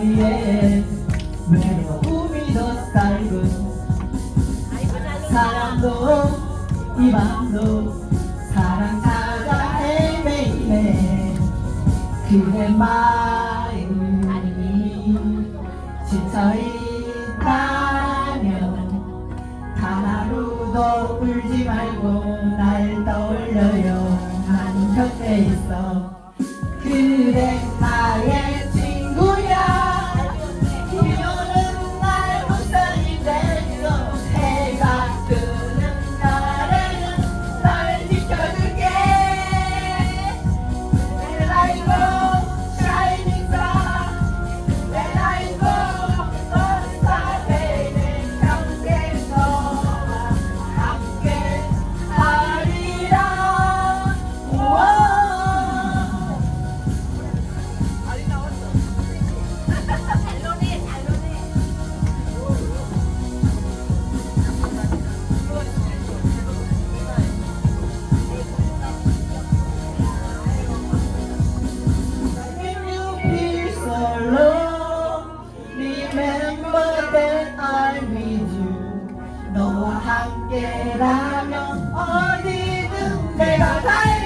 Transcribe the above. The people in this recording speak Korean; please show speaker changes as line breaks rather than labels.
때 외로움이 더 쌓이고 사랑도 이 밤도 사랑 찾아 헤매이네. 그대 마음이 지쳐있 low, remember that I'm with you. 너와 함께라면 어디든 내가 갈